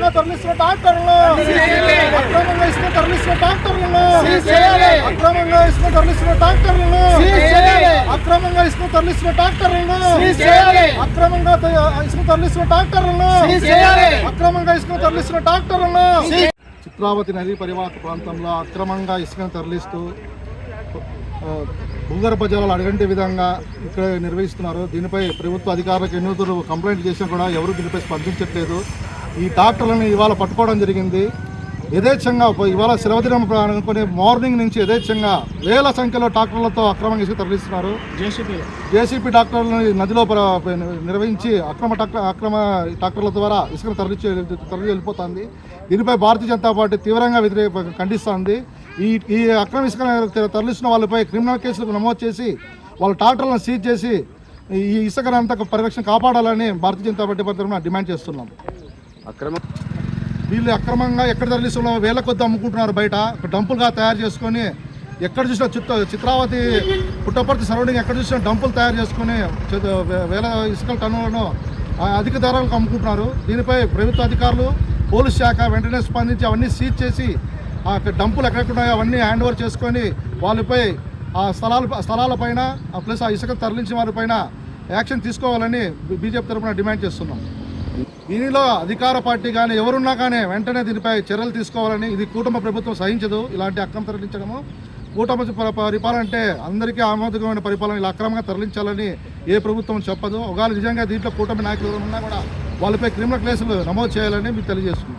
ఇసుక తరలిస్తున్న ట్రాక్టర్లను అక్రమంగా ఇసుక తరలిస్తున్న ట్రాక్టర్లను అక్రమంగా ఇసుక తరలిస్తున్న ట్రాక్టర్లను అక్రమంగా ఇసుక తరలిస్తున్న ట్రాక్టర్లను అక్రమంగా ఇసుక తరలిస్తున్న ట్రాక్టర్లను అక్రమంగా ఇసుక తరలిస్తున్న ట్రాక్టర్లను చిత్రావతి నదీ పరివాహక ప్రాంతంలో అక్రమంగా ఇసుకను తరలిస్తూ భూగర్భ జలాలు అడగంటి విధంగా ఇక్కడ నిర్వహిస్తున్నారు. దీనిపై ప్రభుత్వ అధికారులకు ఎన్నో కంప్లైంట్ చేసినా కూడా ఎవరు దీనిపై స్పందించట్లేదు. ఈ ట్రాక్టర్లను ఇవాళ పట్టుకోవడం జరిగింది. యథేచ్ఛంగా ఇవాళ సెలవు దినం అనుకుని మార్నింగ్ నుంచి యథేచ్ఛంగా వేల సంఖ్యలో ట్రాక్టర్లతో అక్రమంగా ఇసుక తరలిస్తున్నారు. జేసీపీ. ట్రాక్టర్లను నదిలో నిర్వహించి అక్రమ అక్రమ ట్రాక్టర్ల ద్వారా ఇసుకను తరలించి తరలి వెళ్ళిపోతుంది దీనిపై భారతీయ జనతా పార్టీ తీవ్రంగా వ్యతిరేక ఖండిస్తోంది. ఈ ఈ అక్రమ ఇసుక తరలిస్తున్న వాళ్ళపై క్రిమినల్ కేసులు నమోదు చేసి వాళ్ళ ట్రాక్టర్లను సీజ్ చేసి ఈ ఇసుకను అంతా పరిరక్షణ కాపాడాలని భారతీయ జనతా పార్టీ తరఫున డిమాండ్ చేస్తున్నాం. అక్రమ వీళ్ళు అక్రమంగా ఎక్కడ తరలిస్తున్న వేల కొద్ది అమ్ముకుంటున్నారు బయట. డంపులుగా తయారు చేసుకొని ఎక్కడ చూసినా చిత్ర చిత్రావతి పుట్టపర్తి సరౌండింగ్ ఎక్కడ చూసినా డంపులు తయారు చేసుకొని వేల ఇసుకల టన్నులను ఆ అధిక ధరలకు అమ్ముకుంటున్నారు. దీనిపై ప్రభుత్వ అధికారులు పోలీస్ శాఖ వెంటనే స్పందించి అవన్నీ సీజ్ చేసి ఆ డంపులు ఎక్కడెక్కడున్నాయో అవన్నీ హ్యాండ్ ఓవర్ చేసుకొని వాళ్ళపై ఆ స్థలాల స్థలాలపైన ప్లస్ ఆ ఇసుక తరలించిన వారిపైన యాక్షన్ తీసుకోవాలని బీజేపీ తరఫున డిమాండ్ చేస్తున్నాం. దీనిలో అధికార పార్టీ కానీ ఎవరున్నా కానీ వెంటనే దీనిపై చర్యలు తీసుకోవాలని ఇది కూటమి ప్రభుత్వం సహించదు. ఇలాంటి అక్రమ తరలించడము కూటమి పరిపాలన అంటే అందరికీ ఆమోదకమైన పరిపాలన ఇలా అక్రమంగా తరలించాలని ఏ ప్రభుత్వం చెప్పదు. ఒకవేళ నిజంగా దీంట్లో కూటమి నాయకులు ఉన్నా కూడా వాళ్ళపై క్రిమినల్ కేసులు నమోదు చేయాలని మీకు తెలియజేస్తుంది